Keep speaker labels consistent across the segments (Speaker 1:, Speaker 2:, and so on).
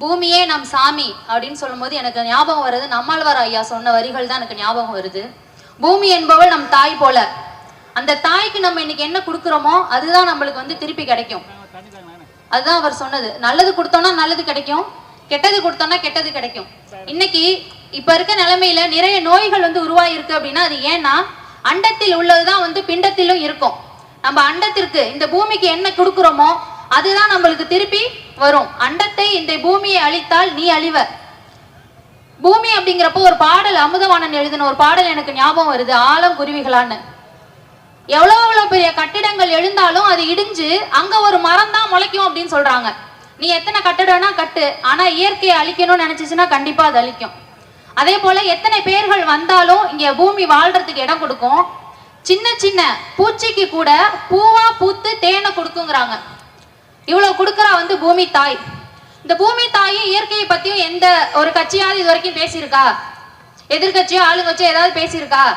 Speaker 1: பூமியே நம் சாமி அப்படின்னு சொல்லும்போது எனக்கு ஞாபகம் வருது நம்மாழ்வார் ஐயா சொன்ன வரிகள் தான் எனக்கு ஞாபகம் வருது. பூமி என்பவள் நம் தாய் போல. அந்த தாய்க்கு நம்ம இன்னைக்கு என்ன கொடுக்குறோமோ அதுதான் நம்மளுக்கு வந்து திருப்பி கிடைக்கும். அதுதான் அவர் சொன்னது. நல்லது கொடுத்தோம்னா நல்லது கிடைக்கும். கெட்டது கொடுத்தோம்னா கெட்டது கிடைக்கும். இன்னைக்கு இப்ப இருக்க நிலைமையில நிறைய நோய்கள் வந்து உருவாயிருக்கு அப்படின்னா அது ஏன்னா அண்டத்தில் உள்ளதுதான் வந்து பிண்டத்திலும் இருக்கும். நம்ம அண்டத்திற்கு இந்த பூமிக்கு என்ன கொடுக்குறோமோ அதுதான் நம்மளுக்கு திருப்பி வரும். அண்டத்தை இந்த பூமியை அழித்தால் நீ அழிவ. பூமி அப்படிங்கிறப்போ ஒரு பாடல் அமுதவாணன் எழுதின ஒரு பாடல் எனக்கு ஞாபகம் வருது. ஆழம் குருவிகளான்னு. எவ்வளோ எவ்வளோ பெரிய கட்டிடங்கள் எழுந்தாலும் அது இடிஞ்சு அங்க ஒரு மரம் தான் முளைக்கும் அப்படின்னு சொல்றாங்க. நீ எத்தனை கட்டிடம்னா கட்டு. ஆனா இயற்கையை அழிக்கணும்னு நினைச்சிச்சுன்னா கண்டிப்பா அது அழிக்கும். அதே போல எத்தனை பேர்கள் வந்தாலும் இங்க பூமி வாழ்றதுக்கு இடம் கொடுக்கும். சின்ன சின்ன பூச்சிக்கு கூட பூவா பூத்து தேனை கொடுக்குங்கிறாங்க. இவ்வளவு கொடுக்கறா வந்து பூமி தாய். இந்த பூமி தாயும் இயற்கையை பத்தியும் எந்த ஒரு கட்சியாவது இது வரைக்கும் பேசியிருக்கா? எதிர்கட்சியோ ஆளுங்கட்சியோ ஏதாவது பேசியிருக்கா?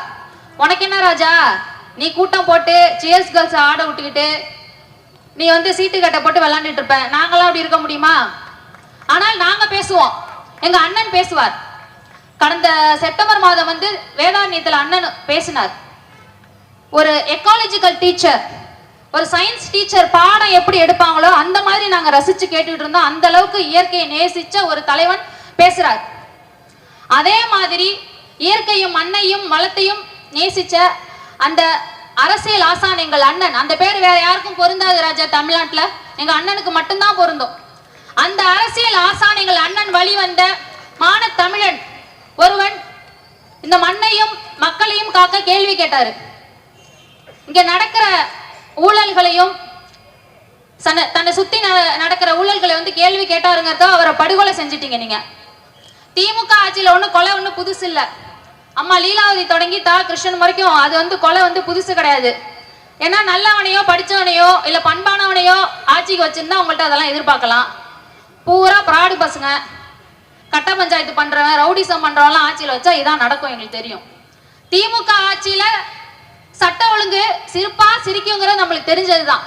Speaker 1: உனக்கு என்ன ராஜா? நீ கூட்டம் போட்டு சியர்ஸ் கேர்ள்ஸ் ஆட விட்டுக்கிட்டு நீ வந்து சீட்டு கட்டை போட்டு விளாண்டுட்டு இருப்ப. நாங்களாம் அப்படி இருக்க முடியுமா? ஆனால் நாங்க பேசுவோம். எங்க அண்ணன் பேசுவார். கடந்த செப்டம்பர் மாதம் வந்து வேதாரண்யத்தில் அண்ணன் பேசினார். ஒரு எக்காலஜிக்கல் டீச்சர் ஒரு சயின்ஸ் டீச்சர் பாடம் எப்படி எடுப்பாங்களோ அந்த மாதிரி நாங்க ரசிச்சு கேட்டுட்டு இருந்தோம். அந்த அளவுக்கு இயற்கையை நேசிச்ச ஒரு தலைவன் பேசுறார். அதே மாதிரி இயற்கையும் மண்ணையும் வளத்தையும் நேசிச்ச அந்த அரசியல் ஆசான் எங்கள் அண்ணன். அந்த பேர் வேற யாருக்கும் பொருந்தாது ராஜா தமிழ்நாட்டுல. எங்க அண்ணனுக்கு மட்டும்தான் பொருந்தும். அந்த அரசியல் ஆசான் எங்கள் அண்ணன் வழி வந்த மான தமிழன் ஒருவன் இந்த மண்ணையும் மக்களையும் காக்க கேள்வி கேட்டாரு. இங்க நடக்கிற ஊழல்களையும் தன்னை சுத்தி ந- நடக்கிற ஊழல்களை வந்து கேள்வி கேட்டாருங்கிறத அவரை படுகொலை செஞ்சிட்டீங்க நீங்க. திமுக ஆட்சியில ஒண்ணு கொலை ஒண்ணு புதுசு இல்ல. அம்மா லீலாவதி தொடங்கி தா. கிருஷ்ணன் வரைக்கும் அது வந்து கொலை வந்து புதுசு கிடையாது. ஏன்னா நல்லவனையோ படிச்சவனையோ இல்ல பண்பானவனையோ ஆட்சிக்கு வச்சிருந்தா உங்கள்ட்ட அதெல்லாம் எதிர்பார்க்கலாம். பூரா பிராடு பசங்க. கட்ட பஞ்சாயத்து பண்றவன் ரவுடிசம் பண்றவன்லாம் ஆட்சியில் வச்சா இதான் நடக்கும் எங்களுக்கு தெரியும். திமுக ஆட்சியில சட்ட ஒழுங்கு சிரிப்பா சிரிக்குங்கிறது நம்மளுக்கு தெரிஞ்சதுதான்.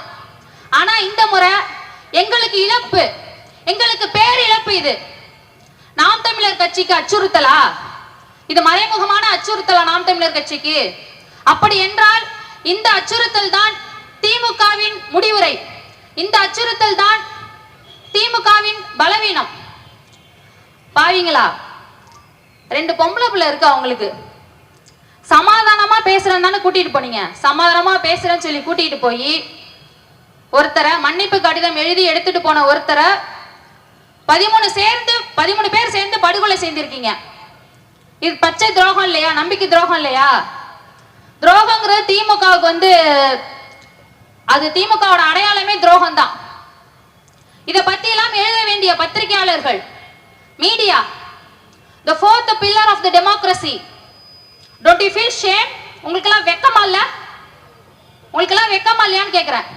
Speaker 1: ஆனா இந்த முறை எங்களுக்கு இழப்பு. எங்களுக்கு பேர் இழப்பு இது. நாம் தமிழர் கட்சிக்கு அச்சுறுத்தலா? இது மறைமுகமான அச்சுறுத்தலா நாம் தமிழர் கட்சிக்கு? அப்படி என்றால் இந்த அச்சுறுத்தல் தான் திமுகவின் முடிவுரை. இந்த அச்சுறுத்தல் தான் திமுகவின் பலவீனம். பாவீங்களா? ரெண்டு பொம்பளை பிள்ளை இருக்கு அவங்களுக்கு. சமாதானமா பேசுறேன்னு தானே கூட்டிட்டு போனீங்க. சமாதானமா பேசுறேன்னு சொல்லி கூட்டிட்டு போய் ஒருத்தரை மன்னிப்பு கடிதம் எழுதி எடுத்துட்டு போன ஒருத்தரை பதிமூணு சேர்ந்து பதிமூணு பேர் சேர்ந்து படுகொலை செய்திருக்கீங்க. இது பச்சை துரோகம் இல்லையா? நம்பிக்கை துரோகம் இல்லையா? துரோகங்கிறது திமுகவுக்கு வந்து அது திமுகவோட அடையாளமே துரோகம் தான் இதை பத்தி எல்லாம் எழுத வேண்டிய பத்திரிகையாளர்கள் media the fourth pillar of the democracy don't you shame shame? உங்களுக்கெல்லாம் வெக்கமா இல்ல? உங்களுக்கெல்லாம் வெக்கமா இல்லையான்னு கேக்குறேன்.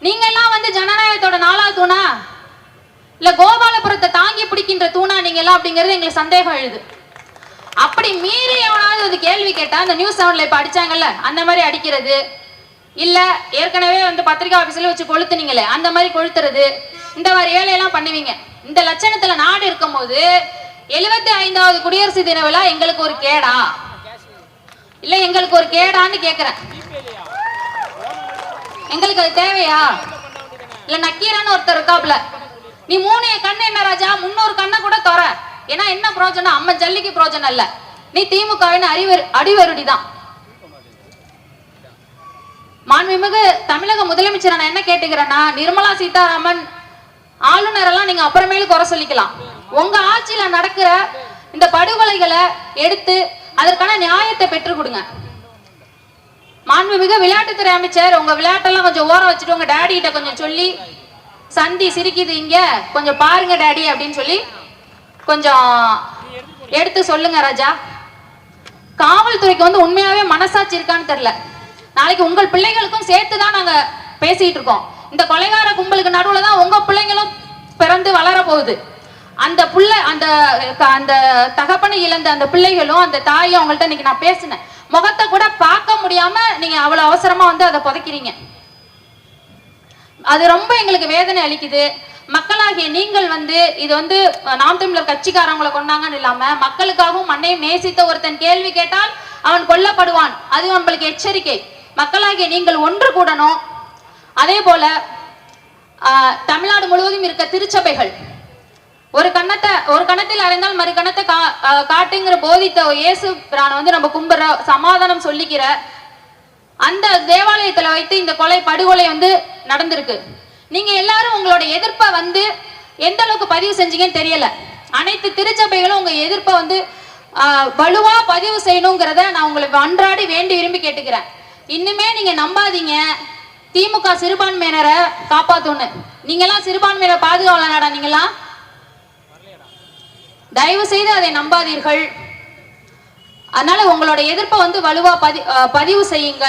Speaker 1: நீங்க எல்லாம் வந்து ஜனநாயகத்தோட நாலாவது தூணா? இல்ல கோபாலபுரத்தை தாங்கி பிடிக்கின்ற தூணா நீங்க எல்லாம் அப்படிங்கிறது எங்களுக்கு சந்தேகம் எழுது. அப்படி மீறி எவனாவது ஒரு கேள்வி கேட்டா அந்த நியூஸ் செவன்ல இப்ப அடிச்சாங்கல்ல அந்த மாதிரி அடிக்கிறது. இல்ல ஏற்கனவே வந்து பத்திரிகை ஆபீஸ்ல வச்சு கொளுத்துனீங்களே அந்த மாதிரி கொளுத்துறது. இந்த மாதிரி வேலையெல்லாம் பண்ணுவீங்க. இந்த லட்சணத்துல நாடு இருக்கும்போது எழுபத்தி ஐந்தாவது குடியரசு தின விழா எங்களுக்கு ஒரு கேடா. இல்ல எங்களுக்கு ஒரு கேடான்னு கேக்குறேன் எங்களுக்கு அது தேவையா? இல்ல நக்கீரன்னு ஒருத்தர் இருக்காப்ல நீ மூணு கண்ணு என்ன ராஜா? முன்னூறு கண்ணை கூட தர. ஏன்னா என்ன பிரோஜனம் அம்மன் ஜல்லிக்கு பிரோஜனம் இல்ல. நீ திமுகவின் அறிவர் அடிவருடி தான் மாண்புமிகு தமிழக முதலமைச்சர் நான் என்ன கேட்டுக்கிறேன்னா நிர்மலா சீதாராமன் ஆளுநர் எல்லாம் நீங்க அப்புறமேலு குறை சொல்லிக்கலாம். உங்க ஆட்சியில நடக்கிற இந்த படுகொலைகளை எடுத்து அதற்கான நியாயத்தை பெற்றுக் கொடுங்க. மாண்புமிகு விளையாட்டுத்துறை அமைச்சர் உங்க விளையாட்டெல்லாம் கொஞ்சம் ஓரம் வச்சுட்டு உங்க டேடி கிட்ட கொஞ்சம் சொல்லி சந்தி சிரிக்குது இங்க கொஞ்சம் பாருங்க டேடி அப்படின்னு சொல்லி கொஞ்சம் எடுத்து சொல்லுங்க ராஜா. காவல்துறைக்கு வந்து உண்மையாவே மனசாட்சி இருக்கான்னு தெரியல. நாளைக்கு உங்கள் பிள்ளைகளுக்கும் சேர்த்து தான் நாங்க பேசிட்டு இருக்கோம். இந்த கொலைகார கும்பலுக்கு நடுவுல தான் உங்க பிள்ளைங்களும் பிறந்து வளர போகுது. அந்த புள்ள அந்த அந்த தகப்பனை இழந்த அந்த பிள்ளைகளும் அந்த தாயும் அவங்கள்ட்ட இன்னைக்கு நான் பேசினேன். முகத்தை கூட பார்க்க முடியாம நீங்க அவ்வளவு அவசரமா வந்து அதை புதைக்கிறீங்க. அது ரொம்ப எங்களுக்கு வேதனை அளிக்குது. மக்களாகிய நீங்கள் வந்து இது வந்து நாம் தமிழர் கட்சிக்காரங்களை கொண்டாங்கன்னு இல்லாம மக்களுக்காகவும் மண்ணையும் நேசித்த ஒருத்தன் கேள்வி கேட்டால் அவன் கொல்லப்படுவான். அது நம்மளுக்கு எச்சரிக்கை. மக்களாகிய நீங்கள் ஒன்று கூடணும். அதே போல தமிழ்நாடு முழுவதும் இருக்க திருச்சபைகள் ஒரு கணத்தை ஒரு கணத்தில் அறைந்தால் மறு கணத்தை கா காட்டுங்கிற போதித்த இயேசு பிரானை வந்து நம்ம கும்புற சமாதானம் சொல்லிக்கிற அந்த தேவாலயத்துல வைத்து இந்த கொலை படுகொலை வந்து நடந்திருக்கு. நீங்க எல்லாரும் உங்களோட எதிர்ப்பை வந்து எந்த அளவுக்கு பதிவு செஞ்சீங்கன்னு தெரியல. அனைத்து திருச்சபைகளும் உங்க எதிர்ப்பை வந்து வலுவாக வலுவா பதிவு செய்யணுங்கிறத நான் உங்களை அன்றாடி வேண்டி விரும்பி கேட்டுக்கிறேன். இன்னுமே நீங்க நம்பாதீங்க. திமுக சிறுபான்மையினரை காப்பாற்றணும் நீங்கெல்லாம் சிறுபான்மையினரை பாதுகாவலனாடா நீங்களாம் தயவு செய்து அதை நம்பாதீர்கள். அதனால உங்களோட எதிர்ப்பை வந்து வலுவா பதி பதிவு செய்யுங்க.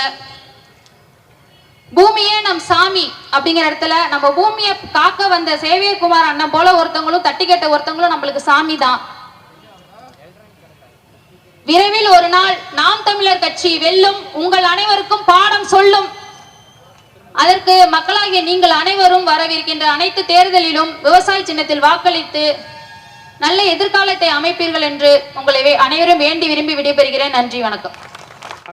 Speaker 1: பூமியே நம் சாமி அப்படிங்கிற இடத்துல நம்ம பூமியை காக்க வந்த சேவியர்குமார் அண்ணன் போல ஒருத்தவங்களும் தட்டி கேட்ட ஒருத்தவங்களும் நம்மளுக்கு சாமி தான். விரைவில் ஒரு நாள் நாம் தமிழர் கட்சி வெல்லும் உங்கள் அனைவருக்கும் பாடம் சொல்லும். அதற்கு மக்களாகிய நீங்கள் அனைவரும் வரவிருக்கின்ற அனைத்து தேர்தலிலும் விவசாய சின்னத்தில் வாக்களித்து நல்ல எதிர்காலத்தை அமைப்பீர்கள் என்று உங்களை அனைவரும் வேண்டி விரும்பி விடைபெறுகிறேன். நன்றி வணக்கம்.